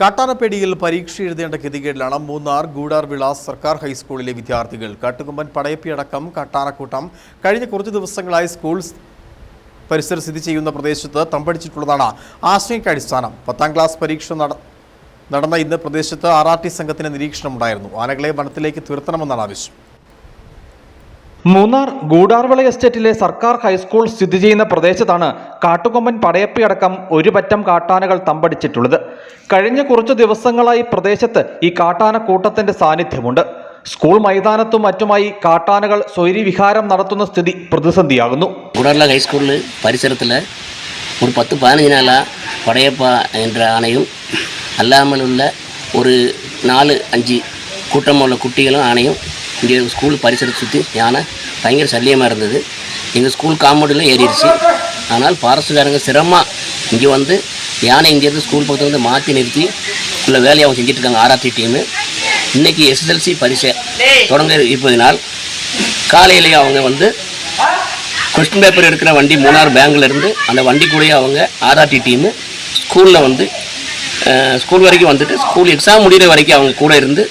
കാട്ടാനപ്പേടിയിൽ പരീക്ഷ എഴുതേണ്ട ഗതികേടിലാണ് മൂന്നാർ ഗൂഡാർ വിളാസ് സർക്കാർ ഹൈസ്കൂളിലെ വിദ്യാർത്ഥികൾ. കാട്ടുകൊമ്പൻ പടയപ്പിയടക്കം കാട്ടാനക്കൂട്ടം കഴിഞ്ഞ കുറച്ച് ദിവസങ്ങളായി സ്കൂൾ പരിസരം സ്ഥിതി ചെയ്യുന്ന പ്രദേശത്ത് തമ്പടിച്ചിട്ടുള്ളതാണ് ആശങ്കയ്ക്ക് അടിസ്ഥാനം. പത്താം ക്ലാസ് പരീക്ഷ നട നടന്ന ഇന്ന് പ്രദേശത്ത് ആർ ആർ ടി സംഘത്തിന് നിരീക്ഷണമുണ്ടായിരുന്നു. ആനകളെ വനത്തിലേക്ക് തുരത്തണമെന്നാണ് ആവശ്യം. മൂന്നാർ ഗൂഡാർവിള എസ്റ്റേറ്റിലെ സർക്കാർ ഹൈസ്കൂൾ സ്ഥിതി ചെയ്യുന്ന പ്രദേശത്താണ് കാട്ടുകൊമ്പൻ പടയപ്പിയടക്കം ഒരു പറ്റം കാട്ടാനകൾ തമ്പടിച്ചിട്ടുള്ളത്. കഴിഞ്ഞ കുറച്ചു ദിവസങ്ങളായി പ്രദേശത്ത് ഈ കാട്ടാന കൂട്ടത്തിന്റെ സാന്നിധ്യമുണ്ട് സ്കൂൾ മൈതാനത്തും മറ്റുമായി കാട്ടാനകൾ സ്വൈരി വിഹാരം നടത്തുന്ന സ്ഥിതി പ്രതിസന്ധിയാകുന്നു குடர்ல ஹைஸ்கூல் பரிசரத்தில் ஒரு பத்து பதினஞ்சு நாளாக படையப்பா என்ற ஆணையும் அல்லாமல் உள்ள ஒரு நாலு அஞ்சு கூட்டமாக உள்ள குட்டிகளும் ஆணையும் இங்கே ஸ்கூல் பரிசரத்தை சுற்றி யானை பயங்கர சல்லியமாக இருந்தது எங்கள் ஸ்கூல் காம்பவுண்டில் ஏறிடுச்சு ஆனால் ஃபாரஸ்ட்டுக்காரங்க சிரமமாக இங்கே வந்து யானை இங்கேருந்து ஸ்கூல் பக்கத்தில் வந்து மாற்றி நிறுத்தி உள்ள வேலையை அவங்க செஞ்சிட்டு இருக்காங்க ஆர்ஆர்டி டீமு இன்றைக்கி எஸ்எஸ்எல்சி பரிசை தொடங்க இருப்பதினால் காலையிலேயே அவங்க வந்து கொஸ்டின் பேப்பர் எடுக்கிற வண்டி மூணார் பேங்க்லேருந்து அந்த வண்டி கூடயே அவங்க ஆர்ஆர்டி டீமு ஸ்கூலில் வந்து ஸ்கூல் வரைக்கும் வந்துட்டு ஸ்கூல் எக்ஸாம் முடிகிற வரைக்கும் அவங்க கூட இருந்து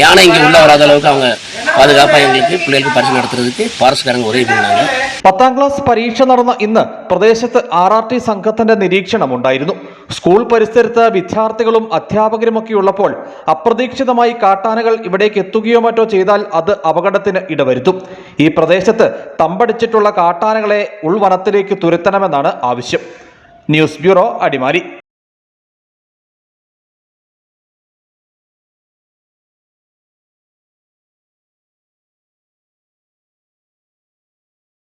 யானை இங்கே உள்ள வராத அளவுக்கு அவங்க பாதுகாப்பாக எங்களுக்கு பிள்ளைகளுக்கு பரிசு நடத்துறதுக்கு பாரஸ்காரங்க உதவி பண்ணாங்க പത്താം ക്ലാസ് പരീക്ഷ നടന്ന ഇന്ന് പ്രദേശത്ത് ആർ ആർ ടി സംഘത്തിന്റെ നിരീക്ഷണമുണ്ടായിരുന്നു. സ്കൂൾ പരിസരത്ത് വിദ്യാർത്ഥികളും അധ്യാപകരുമൊക്കെ ഉള്ളപ്പോൾ അപ്രതീക്ഷിതമായി കാട്ടാനകൾ ഇവിടേക്ക് എത്തുകയോ മറ്റോ ചെയ്താൽ അത് അപകടത്തിന് ഇടവരുത്തും. ഈ പ്രദേശത്ത് തമ്പടിച്ചിട്ടുള്ള കാട്ടാനകളെ ഉൾവനത്തിലേക്ക് തുരത്തണമെന്നാണ് ആവശ്യം. News bureau Adimali.